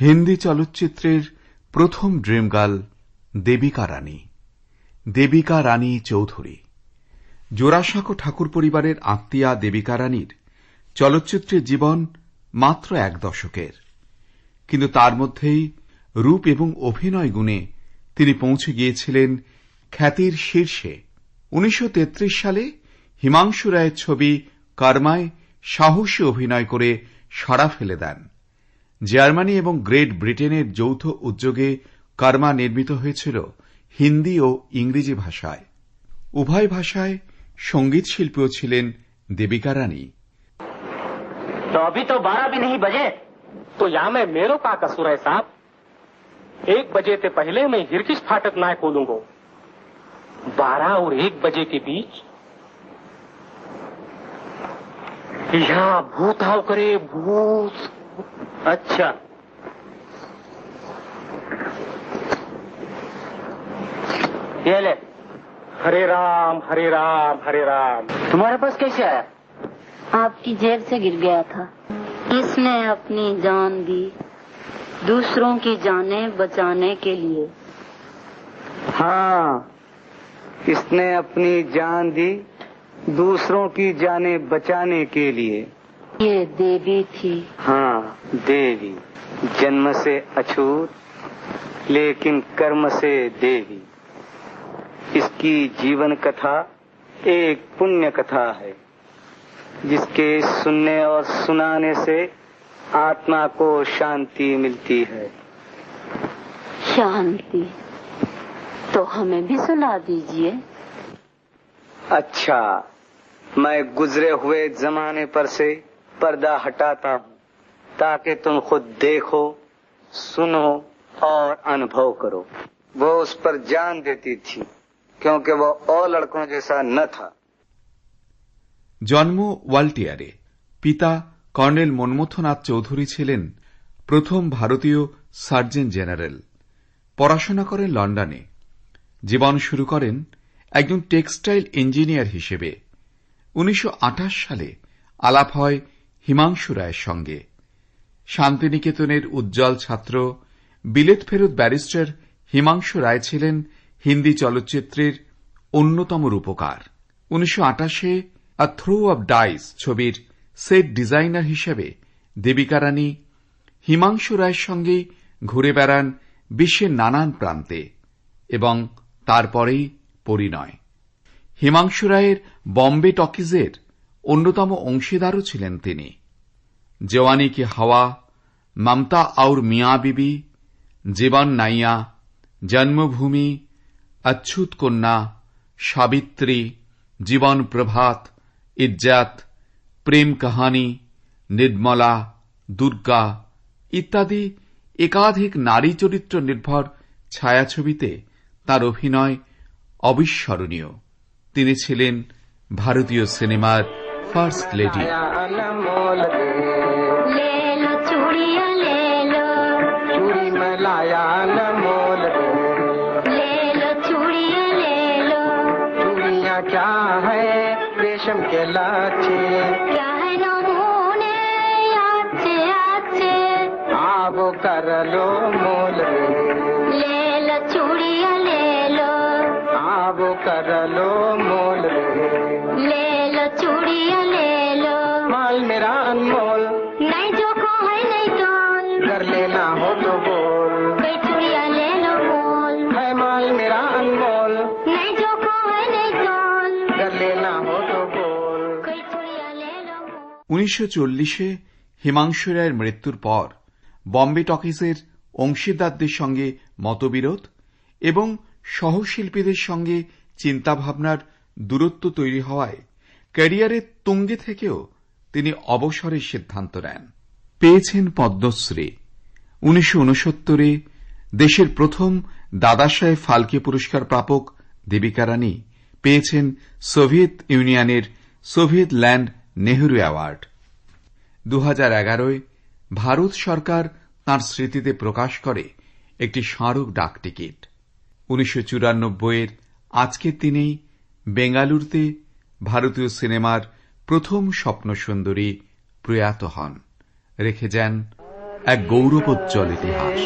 হিন্দি চলচ্চিত্রের প্রথম dream girl Devika Rani. Devika Rani Chowdhury. Jorasanko Thakur পরিবারের আত্মীয়া দেবিকা রানীর চলচ্চিত্রের জীবন মাত্র এক দশকের। কিন্তু তার মধ্যেই রূপ এবং অভিনয় গুণে তিনি পৌঁছে গিয়েছিলেন খ্যাতির শীর্ষে। উনিশশো তেত্রিশ সালে হিমাংশু রায়ের ছবি কর্মায় সাহসী অভিনয় করে সাড়া ফেলে দেন। জার্মানি এবং গ্রেট ব্রিটেনের যৌথ উদ্যোগে কর্মা নির্মিত হয়েছিল হিন্দি ও ইংরেজি ভাষায়। উভয় ভাষায় সঙ্গীত শিল্পীও ছিলেন দেবিকা রানী तो अभी तो बारह भी नहीं बजे तो यहाँ में मेरो का कसूर है साहब एक बजे से पहले मैं हिरकिश फाटक ना खोलूंगा बारह और एक बजे के बीच यहाँ भूत हाव करे भूत अच्छा ये ले हरे राम हरे राम हरे राम। तुम्हारे पास कैसे आया? आपकी जेब से गिर गया था। इसने अपनी जान दी दूसरों की जाने बचाने के लिए। हाँ इसने अपनी जान दी दूसरों की जाने बचाने के लिए। ये देवी थी। हाँ देवी। जन्म से अछूत लेकिन कर्म से देवी। इसकी जीवन कथा एक पुण्य कथा है जिसके सुनने और सुनाने से आत्मा को शांति मिलती है। शांति तो हमें भी सुना दीजिए। अच्छा मैं गुजरे हुए जमाने पर से पर्दा हटाता हूँ ताकि तुम खुद देखो सुनो और अनुभव करो। वो उस पर जान देती थी। क्योंकि वो और लड़कों जैसा न था জন্ম ওয়াল্টিয়ারে পিতা কর্নেল মনমথনাথ চৌধুরী ছিলেন প্রথম ভারতীয় সার্জন জেনারেল পড়াশোনা করেন লন্ডনে জীবন শুরু করেন একজন টেক্সটাইল ইঞ্জিনিয়ার হিসেবে উনিশশো সালে আলাপ হয় হিমাংশু রায়ের সঙ্গে শান্তিনিকেতনের উজ্জ্বল ছাত্র বিলেত ফেরত ব্যারিস্টার হিমাংশু রায় ছিলেন হিন্দি চলচ্চিত্রের অন্যতম রূপকার। উনিশশো আটাশে আ থ্রো অব ডাইস ছবির সেট ডিজাইনার হিসেবে দেবিকা রানী হিমাংশু রায়ের সঙ্গে ঘুরে বেড়ান বিশ্বের নানান প্রান্তে এবং তারপরেই পরিণয়। হিমাংশু রায়ের বম্বে টকিজের অন্যতম অংশীদারও ছিলেন তিনি। জওয়ানি কি হাওয়া, মমতা আউর মিয়া বিবি, জীবন নাইয়া, জন্মভূমি অচ্ছুত কন্যা, সাবিত্রী, জীবন প্রভাত, ইজ্জাত, প্রেম কাহানি, নির্মলা, দুর্গা ইত্যাদি একাধিক নারী চরিত্র নির্ভর ছায়াছবিতে তার অভিনয় অবিস্মরণীয়। তিনি ছিলেন ভারতীয় সিনেমার ফার্স্ট লেডি। కరలో మూలే లేల చుడియ లేలో ఆవు కరలో మూలే లేల చుడియ లేలో మాల్ మేరా అన్మోల్ నై జో కో హై నై తోల్ కర్ లేనా హో తో బోల్ కై చుడియ లేలో మోల్ హై మాల్ మేరా అన్మోల్ నై జో కో హై నై తోల్ కర్ లేనా హో తో বল কই చుড়িয়া লেলো 1940 এ হিমাংশু রায়ের মৃত্যুর পর বম্বে টকিজের অংশীদারদের সঙ্গে মতবিরোধ এবং সহশিল্পীদের সঙ্গে চিন্তাভাবনার দূরত্ব তৈরি হওয়ায় ক্যারিয়ারের তুঙ্গে থেকেও তিনি অবসরের সিদ্ধান্ত নেন। পেয়েছেন পদ্মশ্রী। উনিশশো দেশের প্রথম দাদাসাহেব ফালকে পুরস্কার প্রাপক দেবিকা রানী পেয়েছেন সোভিয়েত ইউনিয়নের সোভিয়েত ল্যান্ড নেহরু অ্যাওয়ার্ড। দু হাজার এগারোয় ভারত সরকার তাঁর স্মৃতিতে প্রকাশ করে একটি স্মারক ডাকটিকিট উনিশশো এর আজকের দিনেই বেঙ্গালুরুতে ভারতীয় সিনেমার প্রথম স্বপ্নসুন্দরী প্রয়াত হন। রেখে যান এক গৌরবোজ্জ্বল ইতিহাস।